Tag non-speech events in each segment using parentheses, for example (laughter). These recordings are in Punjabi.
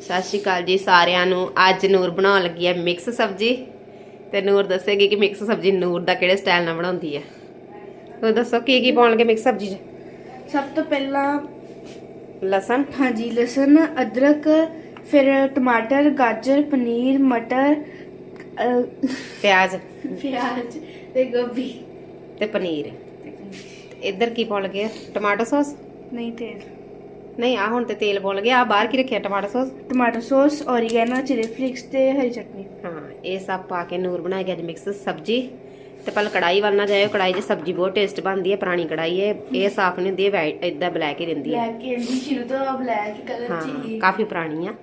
ਸਤਿ ਸ਼੍ਰੀ ਅਕਾਲ ਜੀ ਸਾਰਿਆਂ ਨੂੰ। ਅੱਜ ਨੂਰ ਬਣਾਉਣ ਲੱਗੀ ਹੈ ਮਿਕਸ ਸਬਜੀ। ਤੇ ਨੂਰ ਦੱਸੇਗੀ ਕਿ ਮਿਕਸ ਸਬਜੀ ਨੂਰ ਦਾ ਕਿਹੜੇ ਸਟਾਈਲ ਨਾਲ ਬਣਾਉਂਦੀ ਹੈ ਉਹ ਦੱਸੋ ਕੀ ਕੀ ਪਾਉਣਗੇ ਮਿਕਸ ਸਬਜੀ 'ਚ? ਸਭ ਤੋਂ ਪਹਿਲਾਂ ਲਸਣ? ਹਾਂਜੀ ਲਸਣ ਅਦਰਕ ਫਿਰ ਟਮਾਟਰ ਗਾਜਰ ਪਨੀਰ ਮਟਰ ਪਿਆਜ਼। ਪਿਆਜ਼ ਤੇ ਗੋਭੀ। ਤੇ ਪਨੀਰ। ਤੇ ਇੱਧਰ ਕੀ ਪਾਉਣ ਲੱਗੇ ਆ? Tomato sauce? ਨਹੀਂ ਤੇਲ। ਨਹੀਂ ਆ ਹੁਣ ਤੇ ਤੇਲ ਪਾਉਣ ਲੱਗੇ ਆ ਬਾਹਰ ਕੀ ਰੱਖਿਆ tomato sauce? Tomato sauce oregano chilli flakes ਤੇ ਹਰੀ ਚਟਨੀ। ਹਾਂ ਇਹ ਸਭ ਪਾ ਕੇ ਨੂਰ ਬਣਾਏਗਾ ਅੱਜ ਮਿਕਸ ਸਬਜੀ। ਤੇ ਪਹਿਲਾਂ ਕੜਾਈ ਵੱਲ ਨਾ ਜਾਇਓ ਕੜਾਈ 'ਚ ਸਬਜੀ ਬਹੁਤ ਟੇਸਟ ਬਣਦੀ ਹੈ ਪੁਰਾਣੀ ਕੜਾਈ ਹੈ। ਇਹ ਸਾਫ਼ ਨਹੀਂ ਹੁੰਦੀ ਹੈ ਇਦਾਂ ਬਲੈਕ ਹੀ ਰਹਿੰਦੀ ਹੈ। ਬਲੈਕ ਇੰਡੀ ਸ਼ੁਰੂ ਤੋਂ ਬਲੈਕ ਕਲਰ ਚ ਹੀ। ਕਾਫੀ ਪੁਰਾਣੀ ਆ।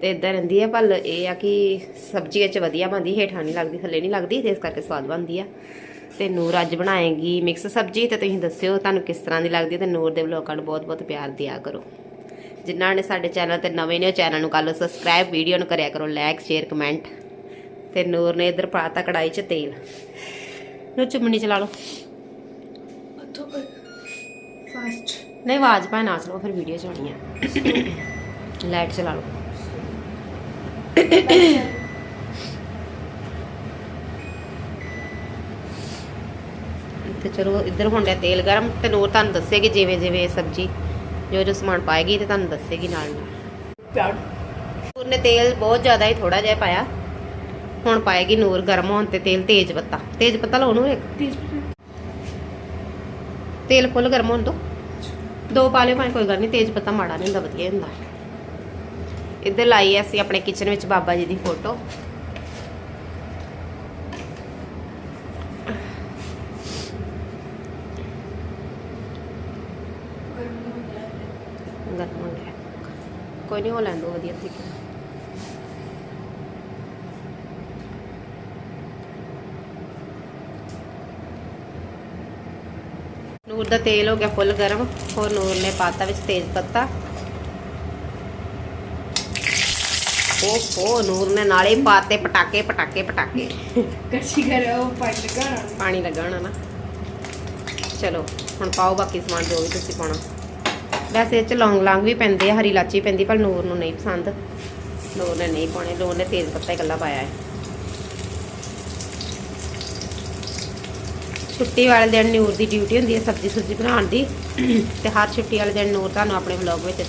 ਤੇ ਇਦਾਂ ਰਹਿੰਦੀ ਹੈ ਪਰ ਇਹ ਆ ਕਿ ਸਬਜ਼ੀ ਵਿੱਚ ਵਧੀਆ ਬਣਦੀ ਹੇਠਾਂ ਨਹੀਂ ਲੱਗਦੀ ਥੱਲੇ ਨਹੀਂ ਲੱਗਦੀ ਤੇ ਇਸ ਕਰਕੇ ਸਵਾਦ ਬਣਦੀ ਆ। ਤੇ ਨੂਰ ਅੱਜ ਬਣਾਏਗੀ ਮਿਕਸ ਸਬਜ਼ੀ ਤੇ ਤੁਸੀਂ ਦੱਸਿਓ ਤੁਹਾਨੂੰ ਕਿਸ ਤਰ੍ਹਾਂ ਦੀ ਲੱਗਦੀ ਹੈ ਤੇ ਨੂਰ ਦੇ ਵਲੋਗਾਂ ਨੂੰ ਬਹੁਤ ਬਹੁਤ ਪਿਆਰ ਦਿਆ ਕਰੋ। ਜਿਨ੍ਹਾਂ ਨੇ ਸਾਡੇ ਚੈਨਲ ਤੇ ਨਵੇਂ ਨੇ ਉਹ ਚੈਨਲ ਨੂੰ ਕਰ ਲਓ ਸਬਸਕ੍ਰਾਈਬ ਵੀਡੀਓ ਨੂੰ ਕਰਿਆ ਕਰੋ ਲਾਈਕ ਸ਼ੇਅਰ ਕਮੈਂਟ ਤੇ ਨੂਰ ਨੇ ਇਧਰ ਪਾਤਾ ਕੜਾਈ 'ਚ ਤੇਲ। ਨੂੰ ਚੁੰਮਣੀ ਚਲਾ ਲਓ। ਫਾਸਟ ਨਹੀਂ ਆਵਾਜ਼ ਪਾ ਨਾ ਚਲਾਓ ਫਿਰ ਵੀਡੀਓ ਚ ਆਉਣੀ ਆ। (coughs) ਲਾਈਟ ਚਲਾ ਲਓ। ਤੇ ਚਲੋ ਇੱਧਰ ਹੁਣ ਗਿਆ ਤੇਲ ਗਰਮ ਤੇ ਨੂਰ ਤੁਹਾਨੂੰ ਦੱਸੇਗੀ ਜਿਵੇਂ ਜਿਵੇਂ ਇਹ ਸਬਜ਼ੀ ਜੋ ਜੋ ਸਮਾਨ ਪਾਏਗੀ ਤੇ ਤੁਹਾਨੂੰ ਦੱਸੇਗੀ ਨਾਲ ਨਾਲ ਨੂਰ ਨੇ ਤੇਲ ਬਹੁਤ ਜ਼ਿਆਦਾ ਹੀ ਥੋੜਾ ਜਿਹਾ ਪਾਇਆ। ਹੁਣ ਪਾਏਗੀ ਨੂਰ ਗਰਮ ਹੋਣ ਤੇ ਤੇਲ ਤੇਜ਼ ਪੱਤਾ। ਤੇਜ਼ ਪੱਤਾ ਲਾਉ ਨੂਰ ਇੱਕ। ਤੇਲ ਫੁੱਲ ਗਰਮ ਹੋਣ ਤੋਂ ਦੋ ਪਾ ਲਿਓ ਭਾਵੇਂ ਕੋਈ ਗੱਲ ਨਹੀਂ ਤੇਜ਼ ਪੱਤਾ ਮਾੜਾ ਨਹੀਂ ਹੁੰਦਾ ਵਧੀਆ ਹੁੰਦਾ। ਇੱਧਰ ਲਾਈ ਅਸੀਂ ਆਪਣੇ ਕਿਚਨ ਵਿੱਚ ਬਾਬਾ ਜੀ ਦੀ ਫੋਟੋ ਗਰਮ ਹੋ ਗਿਆ ਕੋਈ ਨਹੀਂ ਹੋ ਲੈਣ ਦੋ ਵਧੀਆ ਤਰੀਕੇ ਨਾਲ। ਨੂਰ ਦਾ ਤੇਲ ਹੋ ਗਿਆ ਫੁੱਲ ਗਰਮ ਹੋਰ ਨੂਰ ਨੇ ਪਾਤਾ ਵਿੱਚ ਤੇਜ਼ ਪੱਤਾ। ਓਹੋ ਨੂਰ ਨੇ ਨਾਲੇ ਪਾਤੇ ਪਟਾਕੇ ਪਟਾਕੇ ਪਟਾਕੇ। ਕਸ਼ੀ ਕਰੋ ਪੰਡ ਗਾਣਾ ਪਾਣੀ ਲੱਗਣਾ ਨਾ। ਚਲੋ ਹੁਣ ਪਾਓ ਬਾਕੀ ਸਮਾਨ ਜੋ ਵੀ ਤੁਸੀਂ ਪਾਉਣਾ। ਵੈਸੇ ਇਹ ਚ ਲੌਂਗ ਲਾਂਗ ਵੀ ਪੈਂਦੇ ਆ, ਹਰੀ ਇਲਾਚੀ ਪੈਂਦੀ, ਪਰ ਨੂਰ ਨੂੰ ਨਹੀਂ ਪਸੰਦ। ਨੂਰ ਨੇ ਨਹੀਂ ਪਾਉਣੇ, ਨੂਰ ਨੇ ਤੇਜ਼ ਪੱਤਾ ਇਕੱਲਾ ਪਾਇਆ ਹੈ। ਛੁੱਟੀ ਵਾਲੇ ਦਿਨ ਨੂਰ ਦੀ ਡਿਊਟੀ ਹੁੰਦੀ ਹੈ ਸਬਜ਼ੀ ਸੁਬਜ਼ੀ ਬਣਾਉਣ ਦੀ। ਤੇ ਹਰ ਛੁੱਟੀ ਵਾਲੇ ਦਿਨ ਨੂਰ ਤੁਹਾਨੂੰ ਆਪਣੇ ਵਲੌਗ ਵਿੱਚ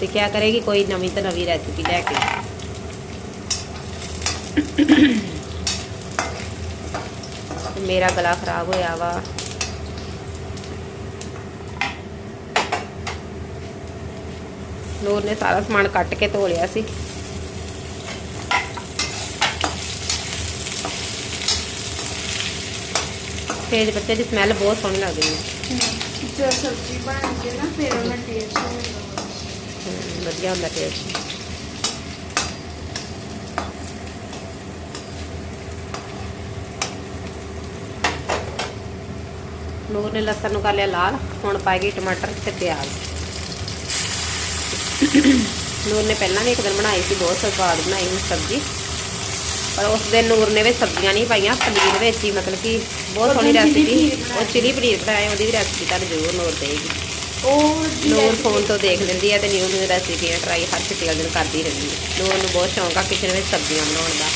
ਦਿਖਿਆ ਕਰੇਗੀ, ਕੋਈ ਨਵੀਂ ਤੋਂ ਨਵੀਂ ਰੈਸਿਪੀ ਲੈ ਕੇ। ਮੇਰਾ ਗਲਾ ਖਰਾਬ ਹੋਇਆ ਵਾ। ਨੂਰ ਨੇ ਸਾਰਾ ਸਮਾਨ ਕੱਟ ਕੇ ਧੋ ਲਿਆ ਸੀ। ਤੇਜ ਪੱਤੇ ਦੀ ਸਮੈਲ ਬਹੁਤ ਸੋਹਣੀ ਲੱਗਦੀ ਹੈ। ਜਦ ਸਬਜ਼ੀ ਬਣ ਕੇ ਨਾ ਫਿਰ ਉਹਨਾਂ ਟੇਸਟ ਹੋਊਗਾ ਹਮ, ਵਧੀਆ ਹੁੰਦਾ ਟੇਸਟ ਨੂਰ ਨੇ ਲਸਣ ਨੂੰ ਕਰ ਲਿਆ ਲਾਲ ਹੁਣ ਪਾਏਗੀ ਟਮਾਟਰ ਤੇ ਪਿਆਜ਼। ਨੂਰ ਨੇ ਪਹਿਲਾਂ ਵੀ ਇੱਕ ਦਿਨ ਬਣਾਈ ਸੀ ਬਹੁਤ ਸਵਾਦ ਬਣਾਈ ਸੀ ਸਬਜ਼ੀ। ਪਰ ਉਸ ਦਿਨ ਨੂਰ ਨੇ ਵੀ ਸਬਜ਼ੀਆਂ ਨਹੀਂ ਪਾਈਆਂ ਪਨੀਰ ਵਿੱਚ ਹੀ ਮਤਲਬ ਕਿ ਬਹੁਤ ਸੋਹਣੀ ਰੈਸਿਪੀ। ਉਹ ਚਿਲੀ ਪਨੀਰ ਬਣਾਇਆ ਉਹਦੀ ਵੀ ਰੈਸਿਪੀ ਤੁਹਾਨੂੰ ਜ਼ਰੂਰ ਨੂਰ ਦੇਗੀ। ਉਹ ਨੂਰ ਫੋਨ ਤੋਂ ਦੇਖ ਲੈਂਦੀ ਹੈ ਤੇ ਨਿਊ ਨਿਊ ਰੈਸਿਪੀਆਂ ਟਰਾਈ ਹਰ ਛੁੱਟੀ ਵਾਲੇ ਦਿਨ ਕਰਦੀ ਰਹਿੰਦੀ ਹੈ। ਨੂਰ ਨੂੰ ਬਹੁਤ ਸ਼ੌਂਕ ਆ ਕਿਚਨ ਵਿੱਚ ਸਬਜ਼ੀਆਂ ਬਣਾਉਣ ਦਾ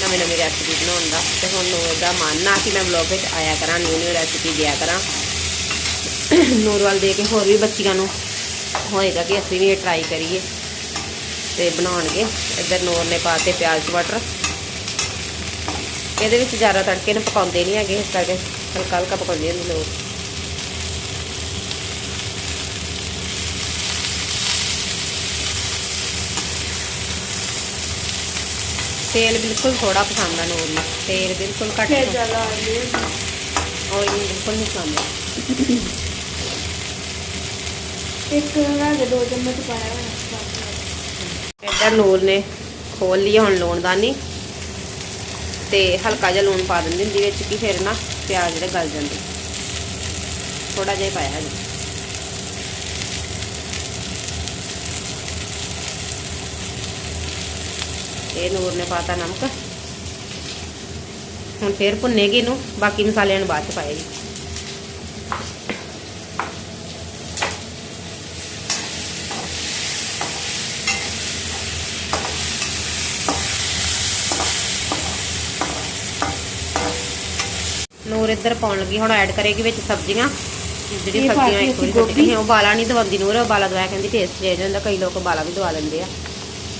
ਨਵੇਂ ਨਵੇਂ ਰੈਸਿਪੀ ਬਣਾਉਣ ਦਾ। ਤੇ ਹੁਣ ਨੂਰ ਦਾ ਮਨ ਆ ਕਿ ਮੈਂ ਵਲੌਗ ਵਿੱਚ ਆਇਆ ਕਰਾਂ ਨਿਊ ਨਿਊ ਰੈਸਿਪੀ ਦਿਆ ਕਰਾਂ। ਨੂਰ ਵੱਲ ਦੇ ਕੇ ਹੋਰ ਵੀ ਬੱਚੀਆਂ ਨੂੰ ਹੋਏਗਾ ਕਿ ਅਸੀਂ ਵੀ ਇਹ ਟਰਾਈ ਕਰੀਏ ਤੇ ਬਣਾਉਣਗੇ। ਇੱਧਰ ਨੂਰ ਨੇ ਪਾਤੇ ਪਿਆਜ਼ ਟਮਾਟਰ ਇਹਦੇ ਵਿੱਚ ਜ਼ਿਆਦਾ ਤੜਕੇ ਨੂੰ ਪਕਾਉਂਦੇ ਨਹੀਂ ਹੈਗੇ ਇਸ ਕਰਕੇ ਹਲਕਾ ਹਲਕਾ ਪਕਾਉਂਦੇ ਹੁੰਦੇ ਲੋਕ। ਤੇਲ ਬਿਲਕੁਲ ਥੋੜਾ ਪਸੰਦ ਆ ਨੂਰ ਨੂੰ ਤੇਲ ਬਿਲਕੁਲ ਘੱਟ ਫਿਰ ਜ਼ਿਆਦਾ ਆਇਲ ਬਿਲਕੁਲ ਨਹੀਂ ਪਸੰਦ। ਇੱਕ ਰਾਗੇ ਦੋ ਚਮਚ ਪਾਇਆ ਹੋਣਾ ਇੱਧਰ ਨੂਰ ਨੇ ਖੋਲ ਲਈ, ਹੁਣ ਲੂਣਦਾਨੀ ਤੇ ਹਲਕਾ ਜਿਹਾ ਲੂਣ ਪਾ ਦਿੰਦੀ ਹੁੰਦੀ, ਵਿੱਚ ਕਿ ਫਿਰ ਨਾ ਪਿਆਜ਼ ਜਿਹੜੇ ਗਲ ਜਾਂਦੇ। ਥੋੜਾ ਜਿਹਾ ਪਾਇਆ ਹੈ ਇਹ ਨੂਰ ਨੇ ਪਾਤਾ ਨਮਕ। ਹੁਣ ਫੇਰ ਭੁੰਨੇਗੀ ਇਹਨੂੰ, ਬਾਕੀ ਮਸਾਲਿਆਂ ਨੂੰ ਬਾਅਦ ਚ ਪਾਏਗੀ। ਨੂਰ ਇੱਧਰ ਪਾਉਣ ਲੱਗੀ ਹੁਣ ਐਡ ਕਰੇਗੀ ਵਿੱਚ ਸਬਜ਼ੀਆਂ। ਜਿਹੜੀ ਸਬਜ਼ੀਆਂ ਇੱਕ ਵਾਰੀ ਕੱਟੀਆਂ ਉਹ ਬਾਲਾ ਨਹੀਂ ਦਵਾਉਂਦੀ ਨੂਰ ਬਾਲਾ ਦਵਾਇਆ ਕਹਿੰਦੀ ਟੇਸਟ ਚੇਂਜ ਹੁੰਦਾ ਕਈ ਲੋਕ ਬਾਲਾ ਵੀ ਦਵਾ ਲੈਂਦੇ ਆ।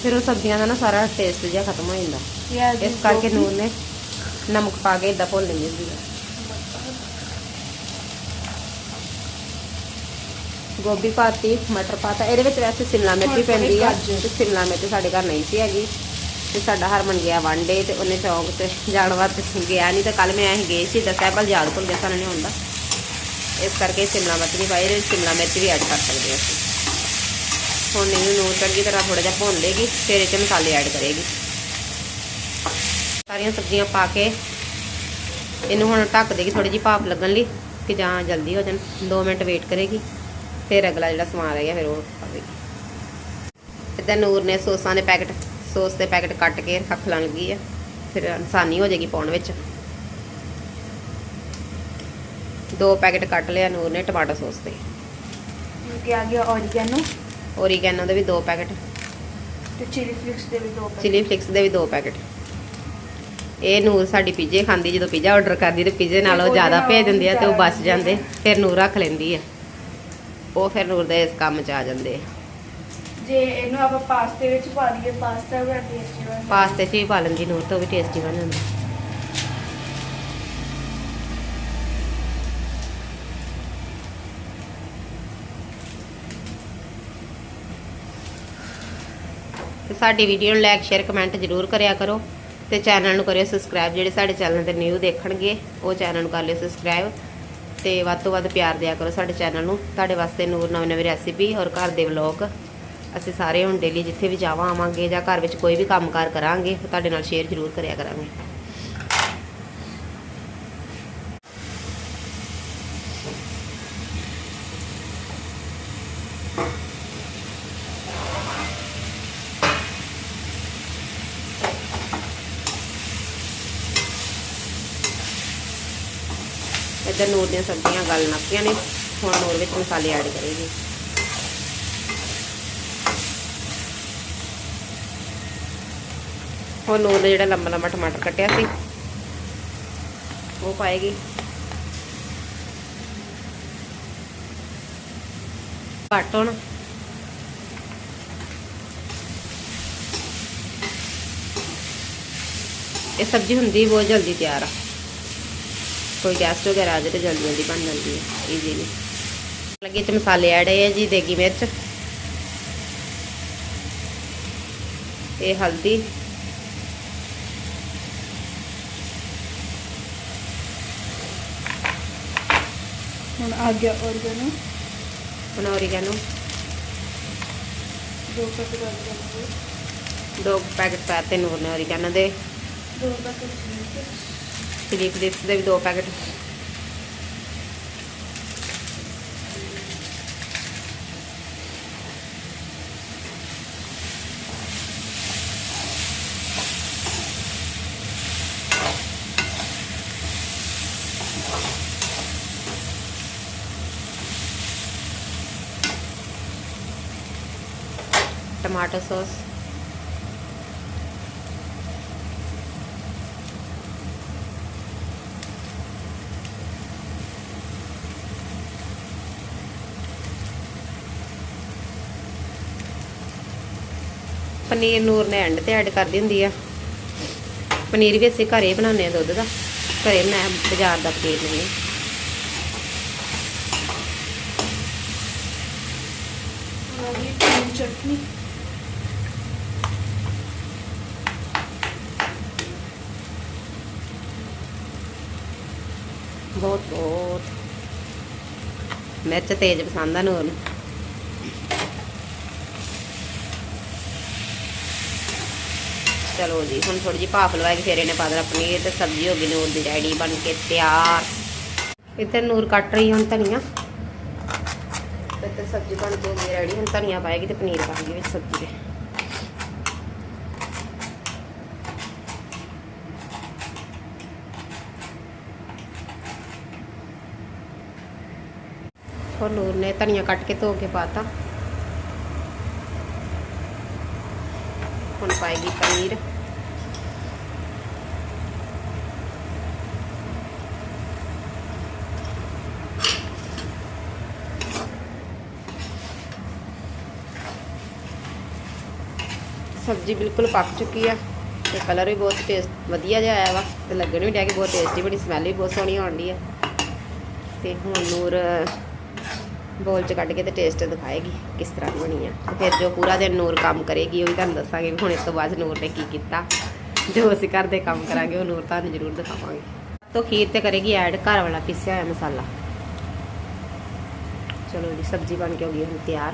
ਫਿਰ ਉਹ ਸਬਜ਼ੀਆਂ ਦਾ ਨਾ ਸਾਰਾ ਟੇਸਟ ਜਿਹਾ ਖਤਮ ਹੋ ਜਾਂਦਾ। ਇਸ ਕਰਕੇ ਨੂਰ ਨੇ ਨਮਕ ਪਾ ਕੇ ਇਦਾਂ ਭੁੰਨ ਲਈ ਹੁੰਦੀ ਗੋਭੀ ਪਾਤੀ ਮਟਰ ਪਾਤਾ ਇਹਦੇ ਵਿੱਚ ਵੈਸੇ ਸ਼ਿਮਲਾ ਮਿਰਚ ਪੈਂਦੀ ਆ। ਤੇ ਸ਼ਿਮਲਾ ਮਿਰਚ ਸਾਡੇ ਘਰ ਨਹੀਂ ਸੀ ਹੈਗੀ। ਤੇ ਸਾਡਾ ਹਰਮਨ ਗਿਆ ਵਾਂਡੇ ਤੇ ਉਹਨੇ ਚੌਂਕ ਤੇ ਜਾਣ ਵਾਸਤੇ ਗਿਆ ਨਹੀਂ ਤਾਂ ਕੱਲ ਮੈਂ ਅਸੀਂ ਗਏ ਸੀ ਦੱਸਿਆ ਪਰ ਯਾਦ ਭੁੱਲ ਗਿਆ ਸਾਨੂੰ ਨਹੀਂ ਹੁੰਦਾ ਇਸ ਕਰਕੇ ਸ਼ਿਮਲਾ ਮਿਰਚ ਨਹੀਂ ਪਾਈ ਇਹਦੇ ਸ਼ਿਮਲਾ ਮਿਰਚ ਵੀ ਐਡ ਕਰ ਸਕਦੇ ਹਾਂ ਅਸੀਂ। ਹੁਣ ਇਹਨੂੰ ਨੂਰ ਚੰਗੀ ਤਰ੍ਹਾਂ ਥੋੜਾ ਜਿਹਾ ਭੁੰਨ ਲੇਗੀ ਫਿਰ ਇਹ 'ਚ ਮਸਾਲੇ ਐਡ ਕਰੇਗੀ। ਸਾਰੀਆਂ ਸਬਜ਼ੀਆਂ ਪਾ ਕੇ ਇਹਨੂੰ ਹੁਣ ਢੱਕ ਦੇਗੀ ਥੋੜੀ ਜਿਹੀ ਭਾਪ ਲੱਗਣ ਲਈ ਕਿ ਜਾਂ ਜਲਦੀ ਹੋ ਜਾਣ 2 ਮਿੰਟ ਵੇਟ ਕਰੇਗੀ, ਫਿਰ ਅਗਲਾ ਜਿਹੜਾ ਸਮਾਨ ਰਹਿ ਗਿਆ, ਫਿਰ ਉਹ ਪਾਵੇਗੀ ਇੱਦਾਂ ਨੂਰ ਨੇ ਸੌਸਾਂ ਦੇ ਪੈਕਟ ਸੌਸ ਦੇ ਪੈਕਟ ਕੱਟ ਕੇ ਰੱਖ ਲੈਣ ਲੱਗੀ ਆ। ਫਿਰ ਆਸਾਨੀ ਹੋ ਜਾਏਗੀ ਪਾਉਣ ਵਿੱਚ। ਦੋ ਪੈਕਟ ਕੱਟ ਲਿਆ ਨੂਰ ਨੇ ਟਮਾਟੋ ਸੌਸ ਦੇ। ਕਿ ਆ ਗਿਆ? ਔਰੀਗੈਨੋ ਓਰੀਗੈਨੋ ਦੇ ਵੀ ਦੋ ਪੈਕਟ। ਤੇ ਚਿਲੀ ਫਲਿਕਸ ਦੇ ਵੀ ਦੋ packet। ਚਿਲੀ ਫਲਿਕਸ ਦੇ ਵੀ ਦੋ ਪੈਕਟ। ਇਹ ਨੂਰ ਸਾਡੀ ਪੀਜੇ ਖਾਂਦੀ ਜਦੋਂ ਪੀਜ਼ਾ ਆਰਡਰ ਕਰਦੀ ਤੇ ਪੀਜ਼ੇ ਨਾਲ ਜ਼ਿਆਦਾ ਭੇਜ ਦਿੰਦੀ ਆ ਤੇ ਉਹ ਬਚ ਜਾਂਦੇ। ਫਿਰ ਨੂਰ ਰੱਖ ਲੈਂਦੀ ਆ। ਉਹ ਫਿਰ ਨੂਰ ਦੇ ਇਸ ਕੰਮ 'ਚ ਆ ਜਾਂਦੇ ਆ। ਜੇ ਇਹਨੂੰ ਆਪਾਂ ਪਾਸਤੇ ਵਿੱਚ ਪਾ ਦਈਏ, ਪਾਸਤਾ ਬੜਾ ਟੇਸਟੀ ਬਣਦਾ ਪਾਸਤੇ 'ਚ ਵੀ ਪਾ ਲੈਂਦੀ ਨੂਰ ਤੋਂ ਵੀ ਟੇਸਟੀ ਬਣ ਜਾਂਦਾ। ਤੇ ਸਾਡੀ ਵੀਡੀਓ ਨੂੰ ਲਾਈਕ ਸ਼ੇਅਰ ਕਮੈਂਟ ਜ਼ਰੂਰ ਕਰਿਆ ਕਰੋ ਤੇ ਚੈਨਲ ਨੂੰ ਕਰਿਓ ਸਬਸਕ੍ਰਾਈਬ ਜਿਹੜੇ ਸਾਡੇ ਚੈਨਲ ਤੇ ਨਿਊ ਦੇਖਣਗੇ, ਉਹ ਚੈਨਲ ਨੂੰ ਕਰ ਲਿਓ ਸਬਸਕ੍ਰਾਈਬ ਤੇ ਵੱਧ ਤੋਂ ਵੱਧ ਪਿਆਰ ਦਿਆ ਕਰੋ ਸਾਡੇ ਚੈਨਲ ਨੂੰ। ਤੁਹਾਡੇ ਵਾਸਤੇ ਨੂਰ ਨਵੀਂ ਨਵੀਂ ਰੈਸਿਪੀ ਔਰ ਘਰ ਦੇ ਵਲੌਗ ਅਸੀਂ ਸਾਰੇ ਹੁਣ ਡੇਲੀ ਜਿੱਥੇ ਵੀ ਜਾਵਾਂ ਆਵਾਂਗੇ ਜਾਂ ਘਰ ਵਿੱਚ ਕੋਈ ਵੀ ਕੰਮਕਾਰ ਕਰਾਂਗੇ ਤੁਹਾਡੇ ਨਾਲ ਸ਼ੇਅਰ ਜ਼ਰੂਰ ਕਰਿਆ ਕਰਾਂਗੇ। ਇੱਧਰ ਨੂਰ ਦੀਆਂ ਸਬਜ਼ੀਆਂ, ਗਲ ਨੱਪੀਆਂ ਨੇ, ਹੁਣ ਨੂਰ ਵਿੱਚ ਮਸਾਲੇ ਐਡ ਕਰੇਗੀ। ਹੁਣ ਨੂਰ ਨੇ ਜਿਹੜਾ ਲੰਬਾ ਲੰਬਾ ਟਮਾਟਰ ਕੱਟਿਆ ਸੀ, ਉਹ ਪਾਏਗੀ। ਕੱਟ ਹੁਣ। ਇਹ ਸਬਜ਼ੀ ਹੁੰਦੀ ਬਹੁਤ ਜਲਦੀ ਤਿਆਰ ਆ। ਕੋਈ ਗੈਸ ਵਗੈਰਾ ਆ ਜਾਵੇ ਤੇ ਜਲਦੀ ਜਲਦੀ ਬਣ ਜਾਂਦੀ ਹੈ ਈਜ਼ੀਲੀ ਲੱਗੇ ਚ ਮਸਾਲੇ ਐਡ ਹੈ ਜੀ, ਦੇਗੀ ਮਿਰਚ। ਇਹ ਹਲਦੀ। ਹੁਣ ਆ ਗਿਆ ਔਰੀਗੈਨੋ ਹੁਣ ਓਰੀਗੈਨੋ ਦੋ ਪੈਕਟ ਔਰੀਗੈਨੋ ਦੋ ਪੈਕਟ ਪਾਤੇ ਨੂਰ ਨੇ ਦੇ। ਦੋ ਪੈਕਟ ਚਿਲੀ ਦੇ ਵੀ ਦੋ ਪੈਕਟ। ਟਮਾਟਰ ਸੌਸ ਪਨੀਰ ਨੂਰ ਨੇ ਐਂਡ ਤੇ ਐਡ ਕਰਦੀ ਹੁੰਦੀ ਆ ਪਨੀਰ ਵੀ ਅਸੀਂ ਘਰੇ ਬਣਾਉਂਦੇ ਆ ਦੁੱਧ ਦਾ ਘਰੇ ਮੈਂ ਬਾਜ਼ਾਰ ਦਾ ਪਨੀਰ ਨਹੀਂ ਚਟਨੀ ਬਹੁਤ ਬਹੁਤ। ਮਿਰਚ ਤੇਜ਼ ਪਸੰਦ ਆ ਨੂਰ ਨੂੰ। ਚਲੋ ਜੀ, ਹੁਣ ਥੋੜੀ ਜਿਹੀ ਭਾਫ ਲਵਾਏਗੀ ਫਿਰ ਇਹਨੇ ਪਾ ਦੇਣਾ ਪਨੀਰ ਤੇ ਸਬਜ਼ੀ ਹੋ ਗਈ ਨੂਰ ਦੀ ਰੈਡੀ ਬਣ ਕੇ ਤਿਆਰ। ਇੱਧਰ ਨੂਰ ਕੱਟ ਰਹੀ ਹੁਣ ਧਨੀਆ। ਤੇ ਸਬਜ਼ੀ ਬਣ ਕੇ ਹੋ ਗਈ ਰੈਡੀ, ਹੁਣ ਧਨੀਆ ਪਾਏਗੀ ਤੇ ਪਨੀਰ ਪਾਏਗੀ ਵਿੱਚ ਸਬਜ਼ੀ ਦੇ ਦੇਖੋ ਨੂਰ ਨੇ ਧਨੀਆ ਕੱਟ ਕੇ ਧੋ ਕੇ ਪਾਤਾ। ਹੁਣ ਪਾਏਗੀ ਪਨੀਰ। ਸਬਜ਼ੀ ਬਿਲਕੁਲ ਪੱਕ ਚੁੱਕੀ ਆ ਤੇ ਕਲਰ ਵੀ ਬਹੁਤ ਟੇਸਟ, ਵਧੀਆ ਜਿਹਾ ਆਇਆ ਵਾ ਤੇ ਲੱਗਣ ਵੀ ਡਿਆ ਕਿ ਬਹੁਤ ਟੇਸਟੀ ਬੜੀ ਸਮੈਲ ਵੀ ਬਹੁਤ ਸੋਹਣੀ ਆਉਂਦੀ ਹੈ ਤੇ ਹੁਣ ਨੂਰ ਬੋਲ ਚ ਕੱਢ ਕੇ ਤੇ ਟੇਸਟ ਦਿਖਾਏਗੀ ਕਿਸ ਤਰ੍ਹਾਂ ਦੀ ਬਣੀ ਆ। ਤੇ ਫਿਰ ਜੋ ਪੂਰਾ ਦਿਨ ਨੂਰ ਕੰਮ ਕਰੇਗੀ, ਉਹ ਵੀ ਤੁਹਾਨੂੰ ਦੱਸਾਂਗੇ ਵੀ ਹੁਣ ਇਸ ਤੋਂ ਬਾਅਦ ਨੂਰ ਨੇ ਕੀ ਕੀਤਾ। ਜੋ ਅਸੀਂ ਘਰ ਦੇ ਕੰਮ ਕਰਾਂਗੇ, ਉਹ ਨੂਰ ਤੁਹਾਨੂੰ ਜ਼ਰੂਰ ਦਿਖਾਵਾਂਗੇ। ਤੋਂ ਖੀਰ ਤੇ ਕਰੇਗੀ ਐਡ ਘਰ ਵਾਲਾ ਪੀਸਿਆ ਹੋਇਆ ਮਸਾਲਾ। ਚਲੋ ਜੀ, ਸਬਜ਼ੀ ਬਣ ਕੇ ਹੋ ਗਈ ਹੁਣ ਤਿਆਰ।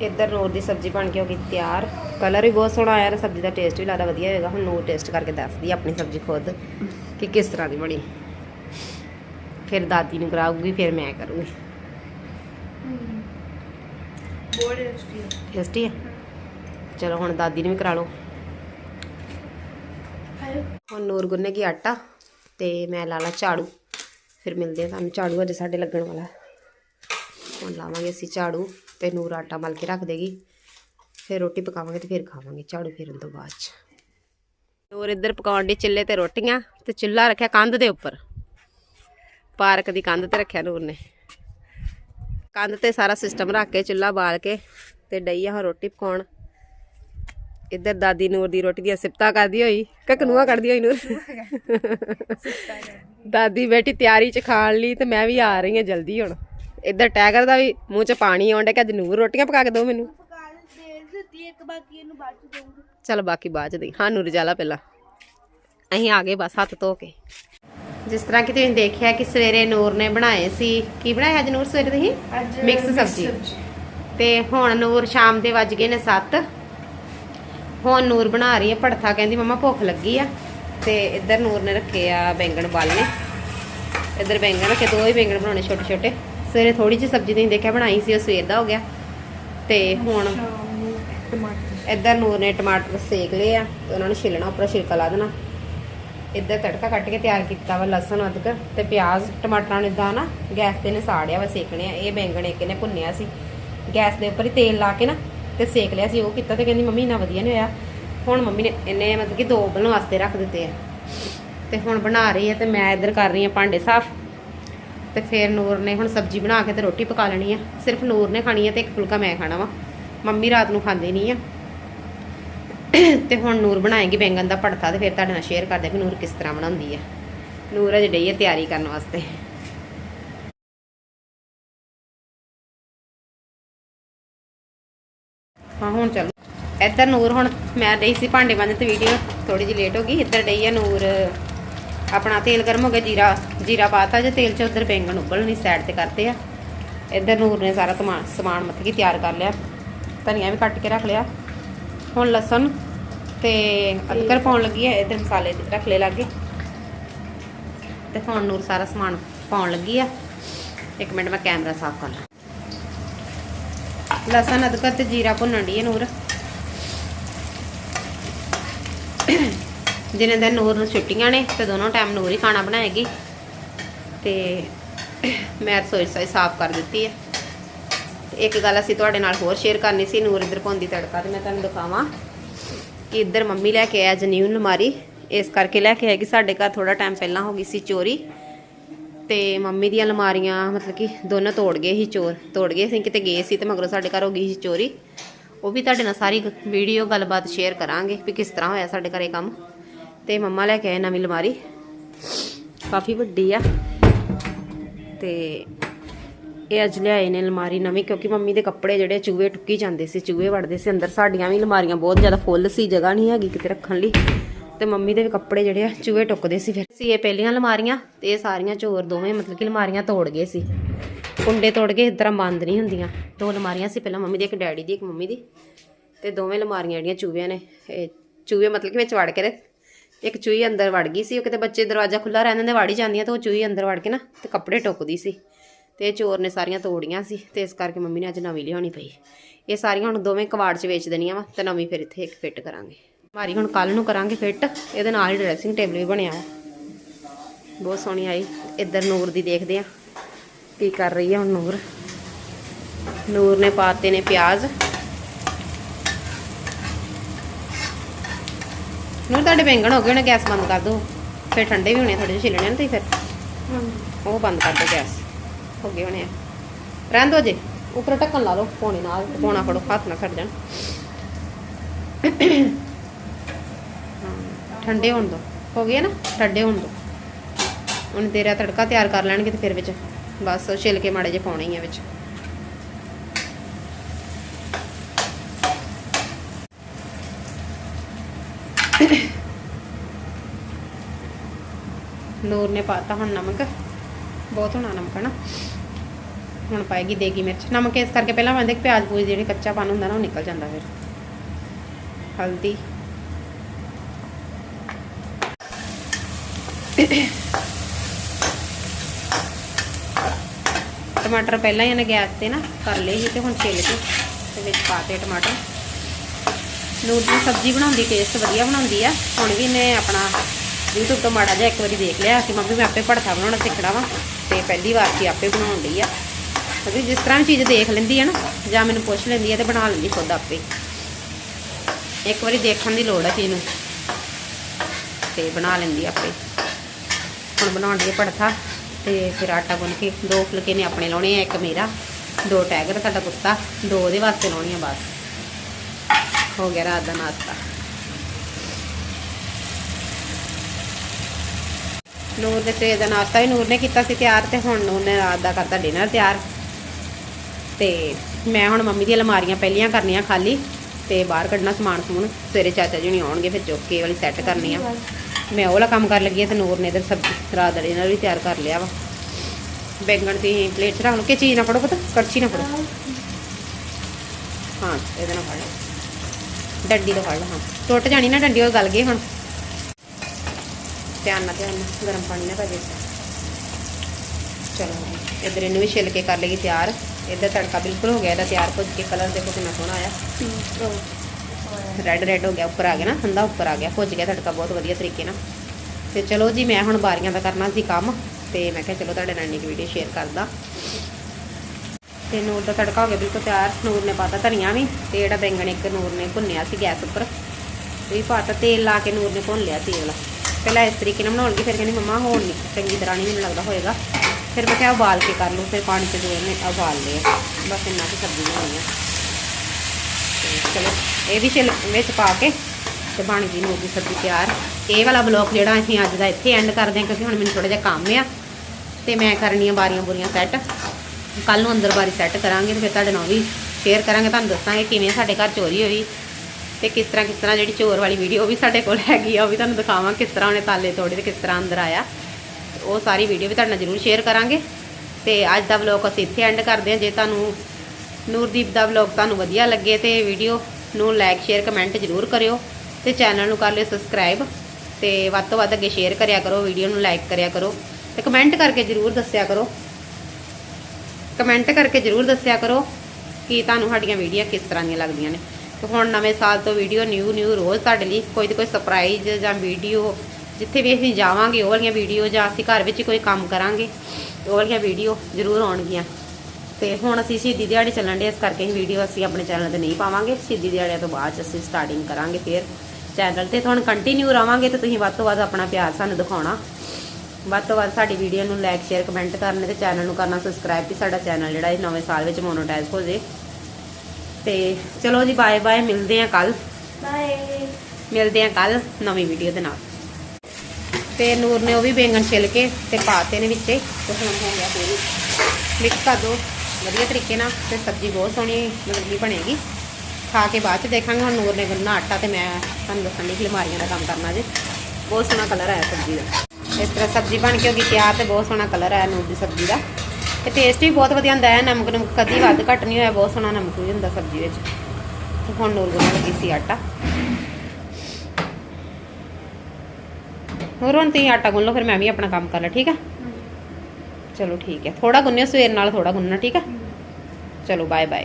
ਇੱਧਰ ਨੂਰ ਦੀ ਸਬਜ਼ੀ ਬਣ ਕੇ ਹੋ ਗਈ ਤਿਆਰ। ਕਲਰ ਵੀ ਬਹੁਤ ਸੋਹਣਾ ਆਇਆ ਤੇ ਸਬਜ਼ੀ ਦਾ ਟੇਸਟ ਵੀ ਲੱਗਦਾ, ਵਧੀਆ ਹੋਏਗਾ। ਹੁਣ ਨੂਰ ਟੇਸਟ ਕਰਕੇ ਦੱਸਦੀ ਆਪਣੀ ਸਬਜ਼ੀ ਖੁਦ ਕਿ ਕਿਸ ਤਰ੍ਹਾਂ ਦੀ ਬਣੀ। ਫਿਰ ਦਾਦੀ ਨੂੰ ਕਰਾਊਗੀ ਫਿਰ ਮੈਂ ਕਰੂੰਗੀ। ਬਹੁਤ ਟੇਸਟੀ ਹੈ ਟੇਸਟੀ ਹੈ ਚਲੋ ਹੁਣ ਦਾਦੀ ਨੂੰ ਵੀ ਕਰਾ ਲਓ। ਹੁਣ ਨੂਰ ਗੁੰਨੇ ਕੀ ਆਟਾ ਤੇ ਮੈਂ ਲਾ ਲਾ ਝਾੜੂ। ਫਿਰ ਮਿਲਦੇ ਆ ਤੁਹਾਨੂੰ। ਝਾੜੂ ਅੱਜ ਸਾਡੇ ਲੱਗਣ ਵਾਲਾ। ਹੁਣ ਲਾਵਾਂਗੇ ਅਸੀਂ ਝਾੜੂ ਤੇ ਨੂਰ ਆਟਾ ਮਲ ਕੇ ਰੱਖ ਦੇਗੀ। ਫਿਰ ਰੋਟੀ ਪਕਾਵਾਂਗੇ ਤੇ ਫਿਰ ਖਾਵਾਂਗੇ ਝਾੜੂ ਫੇਰਨ ਤੋਂ ਬਾਅਦ ਚ। ਨੂਰ ਇੱਧਰ ਪਕਾਉਣ ਦੀ ਚਿੱਲੇ ਤੇ ਰੋਟੀਆਂ ਤੇ ਚੁੱਲ੍ਹਾ ਰੱਖਿਆ ਕੰਧ ਦੇ ਉੱਪਰ। ਪਾਰਕ ਦੀ ਕੰਧ ਤੇ ਰੱਖਿਆ ਨੂਰ ਨੇ। ਕੰਧ ਤੇ ਸਾਰਾ ਸਿਸਟਮ ਰੱਖ ਕੇ, ਚੁੱਲ੍ਹਾ ਬਾਲ ਕੇ ਤੇ ਡਈ ਆ ਰੋਟੀ ਪਕਾਉਣ। ਇੱਧਰ ਦਾਦੀ ਨੂਰ ਦੀ ਰੋਟੀ ਦੀਆਂ ਸਿਫਤਾਂ ਕਰਦੀ ਹੋਈ ਕਕਨੂਆ ਕੱਢਦੀ ਹੋਈ ਨੂਰ? ਦਾਦੀ ਬੈਠੀ ਤਿਆਰੀ ਚ ਖਾਣ ਲਈ ਤੇ ਮੈਂ ਵੀ ਆ ਰਹੀ ਹਾਂ ਜਲਦੀ ਹੁਣ। ਇੱਧਰ ਟੈਗਰ ਦਾ ਵੀ ਮੂੰਹ ਚ ਪਾਣੀ ਆਉਣ ਡਿਆ ਕਿ ਅੱਜ ਨੂਰ ਰੋਟੀਆਂ ਪਕਾ ਕੇ ਦਿਓ ਮੈਨੂੰ। ਇੱਕ ਬਾਕੀ ਬਾਅਦ ਚ ਦਊਂਗੀ ਚਲ ਬਾਕੀ ਬਾਅਦ ਚ ਦੇ ਹਾਂ ਨੂਰ ਜਾਲਾ ਪਹਿਲਾਂ। ਅਸੀਂ ਆ ਗਏ ਬਸ ਹੱਥ ਧੋ ਕੇ। ਜਿਸ ਤਰ੍ਹਾਂ ਕਿ ਤੁਸੀਂ ਦੇਖਿਆ ਕਿ ਸਵੇਰੇ ਨੂਰ ਨੇ ਬਣਾਏ ਸੀ ਕੀ ਬਣਾਇਆ ਅੱਜ ਨੂਰ ਸਵੇਰੇ ਤੁਸੀਂ? ਅੱਜ ਮਿਕਸ ਸਬਜ਼ੀ। ਤੇ ਹੁਣ ਨੂਰ ਸ਼ਾਮ ਦੇ ਵੱਜ ਗਏ ਨੇ 7 ਹੁਣ ਨੂਰ ਬਣਾ ਰਹੀ ਹੈ ਭੜਥਾ ਕਹਿੰਦੀ ਮਮਾ ਭੁੱਖ ਲੱਗੀ ਆ। ਤੇ ਇੱਧਰ ਨੂਰ ਨੇ ਰੱਖੇ ਆ ਬੈਂਗਣ ਬਾਲਨੇ ਇੱਧਰ ਬੈਂਗਣ ਰੱਖੇ ਦੋ ਹੀ ਬੈਂਗਣ ਬਣਾਉਣੇ ਛੋਟੇ ਛੋਟੇ ਸਵੇਰੇ ਥੋੜੀ ਜਿਹੀ ਸਬਜ਼ੀ ਤੁਸੀਂ ਦੇਖਿਆ ਬਣਾਈ ਸੀ ਉਹ ਸਵੇਰ ਦਾ ਹੋ ਗਿਆ। ਤੇ ਹੁਣ ਇੱਧਰ ਨੂਰ ਨੇ ਟਮਾਟਰ ਸੇਕ ਲਏ ਆ ਤੇ ਉਹਨਾਂ ਨੂੰ ਛਿੱਲਣਾ ਉੱਪਰ ਛਿਲਕਾ ਲਾ ਦੇਣਾ। ਇੱਧਰ ਤੜਕਾ ਕੱਟ ਕੇ ਤਿਆਰ ਕੀਤਾ ਵਾ ਲਸਣ, ਅਦਰਕ ਤੇ ਪਿਆਜ਼, ਟਮਾਟਰਾਂ ਨੂੰ ਇਦਾਂ ਨਾ ਗੈਸ ਤੇ ਨੇ ਸਾੜਿਆ ਵਾ, ਸੇਕਣੇ ਆ। ਇਹ ਬੈਂਗਣ ਇੱਕ ਨੇ ਭੁੰਨਿਆ ਸੀ। ਗੈਸ ਦੇ ਉੱਪਰ ਹੀ ਤੇਲ ਲਾ ਕੇ ਨਾ ਤੇ ਸੇਕ ਲਿਆ ਸੀ, ਉਹ ਕੀਤਾ ਤੇ ਕਹਿੰਦੀ, ਮੰਮੀ, ਇੰਨਾ ਵਧੀਆ ਨਹੀਂ ਹੋਇਆ। ਹੁਣ ਮੰਮੀ ਨੇ ਇਹਨੇ ਮਤਲਬ ਕਿ ਦੋ ਉਬਲਣ ਵਾਸਤੇ ਰੱਖ ਦਿੱਤੇ ਆ। ਤੇ ਹੁਣ ਬਣਾ ਰਹੀ ਹੈ ਤੇ ਮੈਂ ਇੱਧਰ ਕਰ ਰਹੀ ਹਾਂ ਭਾਂਡੇ ਸਾਫ਼। ਤੇ ਫਿਰ ਨੂਰ ਨੇ ਹੁਣ ਸਬਜ਼ੀ ਬਣਾ ਕੇ ਤੇ ਰੋਟੀ ਪਕਾ ਲੈਣੀ ਆ। ਸਿਰਫ ਨੂਰ ਨੇ ਖਾਣੀ ਆ ਤੇ ਇੱਕ ਫੁਲਕਾ ਮੈਂ ਖਾਣਾ ਵਾ। ਮੰਮੀ ਰਾਤ ਨੂੰ ਖਾਂਦੇ ਨਹੀਂ ਆ। ਤੇ ਹੁਣ ਨੂਰ ਬਣਾਏਗੀ ਬੈਂਗਣ ਦਾ ਭੜਥਾ ਤੇ ਫਿਰ ਤੁਹਾਡੇ ਨਾਲ ਸ਼ੇਅਰ ਕਰਦੇ ਕਿ ਨੂਰ ਕਿਸ ਤਰ੍ਹਾਂ ਬਣਾਉਂਦੀ ਹੈ ਨੂਰ ਅਜੇ ਡਈ ਹੈ ਤਿਆਰੀ ਕਰਨ ਵਾਸਤੇ। ਹਾਂ, ਹੁਣ ਚੱਲ। ਇੱਧਰ ਨੂਰ ਹੁਣ ਮੈਂ ਡਈ ਸੀ ਭਾਂਡੇ ਬੰਦ ਤੇ ਵੀਡੀਓ ਥੋੜੀ ਜਿਹੀ ਲੇਟ ਹੋ ਗਈ। ਇੱਧਰ ਡਈ ਹੈ ਨੂਰ। ਆਪਣਾ ਤੇਲ ਗਰਮ ਹੋ ਗਿਆ, ਜੀਰਾ ਜੀਰਾ ਪਾਤਾ ਜੇ ਤੇਲ 'ਚ, ਉਧਰ ਬੈਂਗਣ ਉਬਲਣੀ ਸਾਈਡ ਤੇ ਕਰਦੇ ਆ। ਇੱਧਰ ਨੂਰ ਨੇ ਸਾਰਾ ਸਮਾਨ ਸਮਾਨ ਮਤਲਬ ਕਿ ਤਿਆਰ ਕਰ ਲਿਆ। ਧਨੀਆ ਵੀ ਕੱਟ ਕੇ ਰੱਖ ਲਿਆ। ਹੁਣ ਲਸਣ ਤੇ ਅਦਰਕ ਪਾਉਣ ਲੱਗੀ ਹੈ ਇੱਧਰ ਮਸਾਲੇ ਰੱਖ ਲੈ ਲਾਗੇ। ਤੇ ਹੁਣ ਨੂਰ ਸਾਰਾ ਸਮਾਨ ਪਾਉਣ ਲੱਗੀ ਆ। ਇੱਕ ਮਿੰਟ ਮੈਂ ਕੈਮਰਾ ਸਾਫ਼ ਕਰ ਲਾਂ। ਲਸਣ, ਅਦਰਕ ਤੇ ਜੀਰਾ ਭੁੰਨਣ ਦੀ ਹੈ ਨੂਰ। ਜਿਨੇ ਦਿਨ ਨੂਰ ਨੂੰ ਛੁੱਟੀਆਂ ਨੇ, ਤੇ ਦੋਨੋਂ ਟਾਈਮ ਨੂਰ ਹੀ ਖਾਣਾ ਬਣਾਏਗੀ। ਤੇ ਮੈਂ ਰਸੋਈ ਸਾਈ ਸਾਫ਼ ਕਰ ਦਿੱਤੀ ਹੈ ਤੇ ਇੱਕ ਗੱਲ ਅਸੀਂ ਤੁਹਾਡੇ ਨਾਲ ਹੋਰ ਸ਼ੇਅਰ ਕਰਨੀ ਸੀ, ਨੂਰ ਇੱਧਰ ਪਾਉਂਦੀ ਤੜਕਾ, ਤੇ ਮੈਂ ਤੁਹਾਨੂੰ ਦਿਖਾਵਾਂ। ਕਿ ਇੱਧਰ ਮੰਮੀ ਲੈ ਕੇ ਆਇਆ ਜਨੀਊਨ ਲਮਾਰੀ ਇਸ ਕਰਕੇ ਲੈ ਕੇ ਆਇਆ ਕਿ ਸਾਡੇ ਘਰ ਥੋੜਾ ਟਾਈਮ ਪਹਿਲਾਂ ਹੋ ਗਈ ਸੀ ਚੋਰੀ। ਤੇ ਮੰਮੀ ਦੀਆਂ ਲਮਾਰੀਆਂ ਮਤਲਬ ਕਿ ਦੋਨੋਂ ਤੋੜ ਗਏ ਸੀ ਚੋਰ। ਤੋੜ ਗਏ ਸੀ ਕਿਤੇ ਗਏ ਸੀ ਤੇ ਮਗਰੋਂ ਸਾਡੇ ਘਰ ਹੋ ਗਈ ਸੀ ਚੋਰੀ। ਉਹ ਵੀ ਤੁਹਾਡੇ ਨਾਲ ਸਾਰੀ ਵੀਡੀਓ ਗੱਲਬਾਤ ਸ਼ੇਅਰ ਕਰਾਂਗੇ ਵੀ ਕਿਸ ਤਰ੍ਹਾਂ ਹੋਇਆ ਸਾਡੇ ਘਰੇ ਕੰਮ। ਤੇ ਮੰਮਾ ਲੈ ਕੇ ਆਏ ਨਵੀਂ ਲਮਾਰੀ ਕਾਫੀ ਵੱਡੀ ਆ। ਤੇ ਇਹ ਅੱਜ ਲਿਆਏ ਨੇ ਅਲਮਾਰੀ ਨਵੀਂ, ਕਿਉਂਕਿ ਮੰਮੀ ਦੇ ਕੱਪੜੇ ਜਿਹੜੇ ਚੂਹੇ ਟੁੱਕੀ ਜਾਂਦੇ ਸੀ, ਚੂਹੇ ਵੜਦੇ ਸੀ, ਅੰਦਰ ਸਾਡੀਆਂ ਵੀ ਅਲਮਾਰੀਆਂ ਬਹੁਤ ਜ਼ਿਆਦਾ ਫੁੱਲ ਸੀ, ਜਗ੍ਹਾ ਨਹੀਂ ਹੈਗੀ ਕਿਤੇ ਰੱਖਣ ਲਈ। ਤੇ ਮੰਮੀ ਦੇ ਵੀ ਕੱਪੜੇ ਜਿਹੜੇ ਆ, ਚੂਹੇ ਟੁੱਕਦੇ ਸੀ ਫਿਰ। ਸੀ ਇਹ ਪਹਿਲੀਆਂ ਅਲਮਾਰੀਆਂ ਤੇ ਇਹ ਸਾਰੀਆਂ ਚੋਰ ਦੋਵੇਂ, ਮਤਲਬ ਕਿ ਅਲਮਾਰੀਆਂ ਤੋੜ ਗਏ ਸੀ। ਕੁੰਡੇ ਤੋੜ ਕੇ ਇਸ ਤਰ੍ਹਾਂ ਬੰਦ ਨਹੀਂ ਹੁੰਦੀਆਂ। ਦੋ ਅਲਮਾਰੀਆਂ ਸੀ ਪਹਿਲਾਂ ਮੰਮੀ ਦੀ, ਇੱਕ ਡੈਡੀ ਦੀ, ਇੱਕ ਮੰਮੀ ਦੀ। ਤੇ ਦੋਵੇਂ ਅਲਮਾਰੀਆਂ ਜਿਹੜੀਆਂ ਚੂਹਿਆਂ ਨੇ, ਇਹ ਚੂਹੇ ਮਤਲਬ ਕਿ ਵਿੱਚ ਵੜ ਕੇ ਤੇ ਇੱਕ ਚੂਹੀ ਅੰਦਰ ਵੜ ਗਈ ਸੀ, ਉਹ ਕਿਤੇ ਬੱਚੇ ਦਰਵਾਜ਼ਾ ਖੁੱਲਾ ਰਹਿੰਦੇ ਨੇ ਵੜ ਹੀ ਜਾਂਦੀਆਂ ਤੇ ਉਹ ਚੂਹੀ ਅੰਦਰ ਵੜ ਕੇ ਨਾ, ਤੇ ਕੱਪੜੇ ਟੁੱਕਦੀ ਸੀ। ਤੇ ਚੋਰ ਨੇ ਸਾਰੀਆਂ ਤੋੜੀਆਂ ਸੀ ਤੇ ਇਸ ਕਰਕੇ ਮੰਮੀ ਨੇ ਅੱਜ ਨਵੀਂ ਲਿਆਉਣੀ ਪਈ। ਇਹ ਸਾਰੀਆਂ ਹੁਣ ਦੋਵੇਂ ਕਵਾੜ 'ਚ ਵੇਚ ਦੇਣੀਆਂ ਵਾ ਤੇ ਨਵੀਂ ਫਿਰ ਇੱਥੇ ਇੱਕ ਫਿੱਟ ਕਰਾਂਗੇ। ਮਾਰੀ ਹੁਣ ਕੱਲ ਨੂੰ ਕਰਾਂਗੇ ਫਿੱਟ ਇਹਦੇ ਨਾਲ ਹੀ ਡਰੈਸਿੰਗ ਟੇਬਲ ਵੀ ਬਣਿਆ ਬਹੁਤ ਸੋਹਣੀ ਆਈ। ਇੱਧਰ ਨੂਰ ਦੀ ਦੇਖਦੇ ਆ ਕੀ ਕਰ ਰਹੀ ਹੈ ਹੁਣ ਨੂਰ। ਨੂਰ ਨੇ ਪਾਤੇ ਨੇ ਪਿਆਜ਼। ਨੂਰ ਤੁਹਾਡੇ ਬੈਂਗਣ ਹੋ ਗਏ ਨੇ ਗੈਸ ਬੰਦ ਕਰ ਦਿਓ। ਫਿਰ ਠੰਡੇ ਵੀ ਹੋਣੇ ਥੋੜੇ ਜਿਹੇ ਛਿੱਲਣੇ ਨੇ ਤੁਸੀਂ ਫਿਰ। ਉਹ ਬੰਦ ਕਰ ਦਿਓ ਗੈਸ। ਹੋ ਗਏ ਹੋਣੇ ਆ। ਰਹਿਣ ਦੋ ਜੇ, ਉੱਪਰ ਢੱਕਣ ਲਾ ਲਓ ਪੌਣੇ ਨਾਲ ਪੌਣਾ ਫੜੋ, ਹੱਥ ਨਾ ਛੱਡ ਜਾਣ। ਠੰਡੇ ਹੋਣ ਦੋ, ਹੋ ਗਏ ਨਾ, ਠੰਡੇ ਹੋਣ ਦੋ। ਹੁਣ ਤੇਰਾ ਤੜਕਾ ਤਿਆਰ ਕਰ ਲੈਣਗੇ ਤੇ ਫਿਰ ਵਿੱਚ, ਬਸ ਛਿਲਕੇ ਮਾੜੇ ਜਿਹੇ ਪਾਉਣੇ ਹੀ ਆ ਵਿੱਚ। ਨੂਰ ਨੇ ਪਾਤਾ ਹੁਣ ਨਮਕ, ਬਹੁਤ ਹੋਣਾ ਨਮਕ ਨਾ ਹੁਣ ਪਾਏਗੀ, ਦੇਗੀ ਮਿਰਚ। ਨਮਕ ਇਸ ਕਰਕੇ ਪਹਿਲਾਂ ਪਾਉਂਦੇ ਕਿ ਪਿਆਜ਼ ਪੂਜ ਜਿਹੜੇ ਕੱਚਾ ਪਨ ਹੁੰਦਾ ਨਾ, ਉਹ ਨਿਕਲ ਜਾਂਦਾ ਫਿਰ। ਹਲਦੀ। ਟਮਾਟਰ ਪਹਿਲਾਂ ਹੀ ਇਹਨੇ ਗੈਸ ਤੇ ਨਾ ਕਰ ਲਏ ਸੀ ਤੇ ਹੁਣ ਛਿੱਲ ਕੇ ਤੇ ਵਿੱਚ ਪਾਤੇ ਟਮਾਟਰ। ਨੂਰ ਸਬਜ਼ੀ ਬਣਾਉਂਦੀ ਟੇਸਟ ਵਧੀਆ ਬਣਾਉਂਦੀ ਆ। ਹੁਣ ਵੀ ਇਹਨੇ ਆਪਣਾ YouTube ਤੋਂ ਮਾੜਾ ਜਿਹਾ ਇੱਕ ਵਾਰੀ ਦੇਖ ਲਿਆ। ਕਿ ਮੰਮੀ ਮੈਂ ਆਪੇ ਭੜਥਾ ਬਣਾਉਣਾ ਸਿੱਖਣਾ ਵਾ ਤੇ ਪਹਿਲੀ ਵਾਰ ਸੀ ਆਪੇ ਬਣਾਉਣ ਲਈ ਆ। ਕਿਉਂਕਿ ਜਿਸ ਤਰ੍ਹਾਂ ਵੀ ਚੀਜ਼ ਦੇਖ ਲੈਂਦੀ ਹੈ ਨਾ, ਜਾਂ ਮੈਨੂੰ ਪੁੱਛ ਲੈਂਦੀ ਹੈ ਤੇ ਬਣਾ ਲੈਂਦੀ ਖੁਦ ਆਪੇ। ਇੱਕ ਵਾਰੀ ਦੇਖਣ ਦੀ ਲੋੜ ਹੈ ਚੀਜ਼ ਨੂੰ, ਤੇ ਬਣਾ ਲੈਂਦੀ ਆਪੇ। ਹੁਣ ਬਣਾਉਣ ਦੀ ਭੜਥਾ, ਤੇ ਫਿਰ ਆਟਾ ਗੁੰਨ ਕੇ ਦੋ ਫੁਲਕੇ ਨੇ ਆਪਣੇ ਲਾਉਣੇ ਆ, ਇੱਕ ਮੇਰਾ, ਦੋ ਟੈਗਰ ਸਾਡਾ ਕੁੱਤਾ, ਦੋ ਉਹਦੇ ਵਾਸਤੇ ਲਾਉਣੀ ਆ ਬਸ। ਹੋ ਗਿਆ ਰਾਤ ਦਾ ਨਾਸ਼ਤਾ। ਨੂਰ ਦੇ ਸਵੇਰ ਦਾ ਨਾਸ਼ਤਾ ਵੀ ਨੂਰ ਨੇ ਕੀਤਾ ਸੀ ਤਿਆਰ, ਤੇ ਹੁਣ ਨੂਰ ਨੇ ਰਾਤ ਦਾ ਕਰਤਾ ਡਿਨਰ ਤਿਆਰ। ਤੇ ਮੈਂ ਹੁਣ ਮੰਮੀ ਦੀਆਂ ਅਲਮਾਰੀਆਂ ਪਹਿਲੀਆਂ ਕਰਨੀਆਂ ਖਾਲੀ ਤੇ ਬਾਹਰ ਕੱਢਣਾ ਸਮਾਨ ਸਮੂਨ। ਸਵੇਰੇ ਚਾਚਾ ਜੀ ਨਹੀਂ ਆਉਣਗੇ, ਫਿਰ ਚੁੱਕ ਕੇ ਵਾਲੀ ਸੈੱਟ ਕਰਨੀ ਆ। ਮੈਂ ਉਹ ਵਾਲਾ ਕੰਮ ਕਰ ਲੱਗੀ ਆ ਤੇ ਨੂਰ ਨੇ ਇਧਰ ਸਬਜ਼ੀ ਰਾਤ ਨਾਲ ਵੀ ਤਿਆਰ ਕਰ ਲਿਆ ਵਾ। ਬੈਂਗਣ ਦੀ ਪਲੇਟ 'ਚ ਰੱਖ ਲਓ, ਕਿ ਚੀਜ਼ ਨਾ ਫੜੋ ਪਤਾ, ਕੜਛੀ ਨਾ ਫੜੋ। ਹਾਂ, ਇਹਦੇ ਨਾਲ ਫੜ ਲਓ। ਡੰਡੀ ਤੋਂ ਫੜ ਲਓ, ਹਾਂ। ਟੁੱਟ ਜਾਣੀ ਨਾ ਡੰਡੀ, ਉਹ ਗਲ ਗਈ ਹੁਣ। ਧਿਆਨ ਨਾਲ ਧਿਆਨ ਨਾਲ, ਗਰਮ ਪਾਣੀ ਨਾ ਪਾ ਦੇ। ਚਲੋ, ਇਧਰ ਇਹਨੂੰ ਵੀ ਛਿੱਲ ਕੇ ਕਰ ਲਈਏ ਤਿਆਰ। ਇਹਦਾ ਤੜਕਾ ਬਿਲਕੁਲ ਹੋ ਗਿਆ, ਇਹਦਾ ਤਿਆਰ ਭੁੱਜ ਕੇ ਕਲਰ ਦੇਖੋ ਕਿੰਨਾ ਸੋਹਣਾ ਆਇਆ। ਰੈੱਡ ਰੈੱਡ ਹੋ ਗਿਆ, ਉੱਪਰ ਆ ਗਿਆ ਨਾ, ਠੰਡਾ ਉੱਪਰ ਆ ਗਿਆ, ਭੁੱਜ ਗਿਆ ਤੜਕਾ ਬਹੁਤ ਵਧੀਆ ਤਰੀਕੇ ਨਾਲ। ਤੇ ਚਲੋ ਜੀ, ਮੈਂ ਹੁਣ ਬਾਰੀਆਂ ਦਾ ਕਰਨਾ ਸੀ ਕੰਮ, ਤੇ ਮੈਂ ਕਿਹਾ ਚਲੋ ਤੁਹਾਡੇ ਨਾਲ ਇੱਕ ਵੀਡੀਓ ਸ਼ੇਅਰ ਕਰਦਾ। ਤੇ ਨੂਰ ਦਾ ਤੜਕਾ ਹੋ ਗਿਆ ਬਿਲਕੁਲ ਤਿਆਰ, ਨੂਰ ਨੇ ਪਾਤਾ ਧਨੀਆ ਵੀ, ਤੇ ਜਿਹੜਾ ਬੈਂਗਣ ਇੱਕ ਨੂਰ ਨੇ ਭੁੰਨਿਆ ਸੀ ਗੈਸ ਉੱਪਰ। ਇਹ ਵੀ ਪਾਤਾ ਤੇਲ ਲਾ ਕੇ ਨੂਰ ਨੇ ਭੁੰਨ ਲਿਆ ਸੀ ਇਹ ਪਹਿਲਾਂ ਇਸ ਤਰੀਕੇ ਨਾਲ ਬਣਾਉਣਗੇ, ਫਿਰ ਕਹਿੰਦੀ ਮੰਮਾ ਹੋਣ ਨਹੀਂ ਚੰਗੀ ਤਰ੍ਹਾਂ ਨਹੀਂ ਮੈਨੂੰ ਲੱਗਦਾ ਹੋਏਗਾ। ਫਿਰ ਮੈਂ ਕਿਹਾ ਉਬਾਲ ਕੇ ਕਰ ਲਓ ਫਿਰ ਪਾਣੀ ਚ ਦੋਏ ਨੇ ਉਬਾਲ ਲਿਆ ਬਸ ਇੰਨਾ ਕੁ ਸਬਜ਼ੀ ਬਣਾਉਣੀ ਆ। ਤੇ ਚਲੋ, ਇਹ ਵੀ ਛਿਲ ਵਿੱਚ ਪਾ ਕੇ ਤੇ ਬਣ ਗਈ ਨੂਰ ਸਬਜ਼ੀ ਤਿਆਰ। ਇਹ ਵਾਲਾ ਬਲੌਗ ਜਿਹੜਾ ਅਸੀਂ ਅੱਜ ਦਾ ਇੱਥੇ ਐਂਡ ਕਰਦੇ ਹਾਂ, ਕਿਉਂਕਿ ਹੁਣ ਮੈਨੂੰ ਥੋੜਾ ਜਿਹਾ ਕੰਮ ਆ ਤੇ ਮੈਂ ਕਰਨੀ ਆ ਬਾਰੀਆਂ ਬੁਰੀਆਂ ਸੈੱਟ ਕੱਲ ਨੂੰ ਅੰਦਰ ਬਾਰੀ ਸੈੱਟ ਕਰਾਂਗੇ ਤੇ ਫਿਰ ਤੁਹਾਡੇ ਨਾਲ ਵੀ ਸ਼ੇਅਰ ਕਰਾਂਗੇ। ਤੁਹਾਨੂੰ ਦੱਸਾਂਗੇ ਕਿਵੇਂ ਸਾਡੇ ਘਰ ਚੋਰੀ ਹੋਈ ਤੇ ਕਿਸ ਤਰ੍ਹਾਂ ਕਿਸ ਤਰ੍ਹਾਂ ਜਿਹੜੀ ਚੋਰ ਵਾਲੀ ਵੀਡੀਓ ਵੀ ਸਾਡੇ ਕੋਲ ਹੈਗੀ ਆ, ਉਹ ਵੀ ਤੁਹਾਨੂੰ ਦਿਖਾਵਾਂ ਕਿਸ ਤਰ੍ਹਾਂ ਉਹਨੇ ਤਾਲੇ ਤੋੜੇ ਤੇ ਕਿਸ ਤਰ੍ਹਾਂ ਅੰਦਰ ਆਇਆ। ਉਹ ਸਾਰੀ ਵੀਡੀਓ ਵੀ ਤੁਹਾਡੇ ਨਾਲ ਜ਼ਰੂਰ ਸ਼ੇਅਰ ਕਰਾਂਗੇ। ਤੇ ਅੱਜ ਦਾ ਵਲੌਗ ਅਸੀਂ ਇੱਥੇ ਐਂਡ ਕਰਦੇ ਹਾਂ। ਜੇ ਤੁਹਾਨੂੰ ਨੂਰਦੀਪ ਦਾ ਵਲੌਗ ਤੁਹਾਨੂੰ ਵਧੀਆ ਲੱਗੇ ਤੇ ਵੀਡੀਓ ਨੂੰ ਲਾਈਕ ਸ਼ੇਅਰ ਕਮੈਂਟ ਜ਼ਰੂਰ ਕਰਿਓ ਤੇ ਚੈਨਲ ਨੂੰ ਕਰ ਲਿਓ ਸਬਸਕ੍ਰਾਈਬ ਤੇ ਵੱਧ ਤੋਂ ਵੱਧ ਅੱਗੇ ਸ਼ੇਅਰ ਕਰਿਆ ਕਰੋ ਵੀਡੀਓ ਨੂੰ ਲਾਈਕ ਕਰਿਆ ਕਰੋ ਤੇ ਕਮੈਂਟ ਕਰਕੇ ਜ਼ਰੂਰ ਦੱਸਿਆ ਕਰੋ। ਕਮੈਂਟ ਕਰਕੇ ਜ਼ਰੂਰ ਦੱਸਿਆ ਕਰੋ ਕਿ ਤੁਹਾਨੂੰ ਸਾਡੀਆਂ ਵੀਡੀਓ ਕਿਸ ਤਰ੍ਹਾਂ ਦੀਆਂ ਲੱਗਦੀਆਂ ਨੇ। ਤੇ ਹੁਣ ਨਵੇਂ ਸਾਲ ਤੋਂ ਵੀਡੀਓ ਨਿਊ ਨਿਊ ਰੋਜ਼ ਤੁਹਾਡੇ ਲਈ ਕੋਈ ਨਾ ਕੋਈ ਸਰਪ੍ਰਾਈਜ਼ ਜਾਂ ਵੀਡੀਓ ਜਿੱਥੇ ਵੀ ਅਸੀਂ ਜਾਵਾਂਗੇ ਉਹ ਵਾਲੀਆਂ ਵੀਡੀਓ ਜਾਂ ਅਸੀਂ ਘਰ ਵਿੱਚ ਕੋਈ ਕੰਮ ਕਰਾਂਗੇ ਉਹ ਵਾਲੀਆਂ ਵੀਡੀਓ ਜ਼ਰੂਰ ਆਉਣਗੀਆਂ। ਤੇ ਹੁਣ ਅਸੀਂ ਸ਼ਹੀਦੀ ਦਿਹਾੜੇ ਚੱਲਣ ਦੇ ਇਸ ਕਰਕੇ ਅਸੀਂ ਵੀਡੀਓ ਅਸੀਂ ਆਪਣੇ ਚੈਨਲ ਤੇ ਨਹੀਂ ਪਾਵਾਂਗੇ। ਸ਼ਹੀਦੀ ਦਿਹਾੜਿਆਂ ਤੋਂ ਬਾਅਦ ਅਸੀਂ ਸਟਾਰਟਿੰਗ ਕਰਾਂਗੇ ਫਿਰ ਚੈਨਲ ਤੇ। ਤੁਹਾਨੂੰ ਕੰਟੀਨਿਊ ਰਵਾਂਗੇ ਤੇ ਤੁਸੀਂ ਵੱਧ ਤੋਂ ਵੱਧ ਆਪਣਾ ਪਿਆਰ ਸਾਨੂੰ ਦਿਖਾਉਣਾ। ਵੱਧ ਤੋਂ ਵੱਧ ਸਾਡੀ ਵੀਡੀਓ ਨੂੰ ਲਾਈਕ ਸ਼ੇਅਰ ਕਮੈਂਟ ਕਰਨੇ ਤੇ ਚੈਨਲ ਨੂੰ ਕਰਨਾ ਸਬਸਕ੍ਰਾਈਬ ਕਿ ਸਾਡਾ ਚੈਨਲ ਜਿਹੜਾ ਇਹ ਨਵੇਂ ਸਾਲ ਵਿੱਚ ਮੋਨੋਟਾਈਜ਼ ਹੋ ਜੇ। ਤੇ ਚਲੋ ਜੀ ਬਾਏ ਬਾਏ ਮਿਲਦੇ ਆ ਕੱਲ ਬਾਏ ਮਿਲਦੇ ਆ ਕੱਲ ਨਵੀਂ ਵੀਡੀਓ ਦੇ ਨਾਲ। ਤੇ ਨੂਰ ਨੇ ਉਹ ਵੀ ਬੈਂਗਣ ਛਿਲ ਕੇ ਤੇ ਪਾਤੇ ਨੇ ਵਿੱਚੇ। ਤੇ ਹੁਣ ਹੋ ਗਿਆ ਪੂਰੀ ਮਿਕਸ ਕਰ ਦੋ। ਵਧੀਆ ਤਰੀਕੇ ਨਾਲ ਤੇ ਸਬਜ਼ੀ ਬਹੁਤ ਸੋਹਣੀ ਮਤਲਬ ਕਿ ਬਣੇਗੀ। ਖਾ ਕੇ ਬਾਅਦ ਚ ਦੇਖਾਂਗੇ ਹੁਣ ਨੂਰ ਨੇ ਗੁੰਨਾ ਆਟਾ ਤੇ ਮੈਂ ਤੁਹਾਨੂੰ ਦੱਸਣ ਲਈ ਅਲਮਾਰੀਆਂ ਦਾ ਕੰਮ ਕਰਨਾ ਜੇ। ਬਹੁਤ ਸੋਹਣਾ ਕਲਰ ਆਇਆ ਸਬਜ਼ੀ ਦਾ। ਇਸ ਤਰ੍ਹਾਂ ਸਬਜ਼ੀ ਬਣ ਕੇ ਹੋ ਗਈ ਤਿਆਰ ਤੇ ਬਹੁਤ ਸੋਹਣਾ ਕਲਰ ਆਇਆ ਨੂਰ ਦੀ ਸਬਜ਼ੀ ਦਾ। ਤੇ ਟੇਸਟ ਵੀ ਬਹੁਤ ਵਧੀਆ ਹੁੰਦਾ ਹੈ। ਨਮਕ ਨਮਕ ਕਦੀ ਵੱਧ ਘੱਟ ਨਹੀਂ ਹੋਇਆ। ਬਹੁਤ ਸੋਹਣਾ ਨਮਕ ਵੀ ਹੁੰਦਾ ਸਬਜ਼ੀ ਵਿੱਚ। ਤੇ ਹੁਣ ਨੂਰ ਗੁੰਨਣ ਲੱਗੀ ਸੀ ਆਟਾ। ਹੋਰ ਹੁਣ ਤੁਸੀਂ ਆਟਾ ਗੁੰਨ ਲਓ, ਫਿਰ ਮੈਂ ਵੀ ਆਪਣਾ ਕੰਮ ਕਰ ਲਾਂ, ਠੀਕ ਆ? ਚਲੋ ਠੀਕ ਹੈ ਥੋੜਾ ਗੁੰਨਿਓ, ਸਵੇਰ ਨਾਲ ਥੋੜਾ ਗੁੰਨਣਾ, ਠੀਕ ਆ? ਚਲੋ ਬਾਏ ਬਾਏ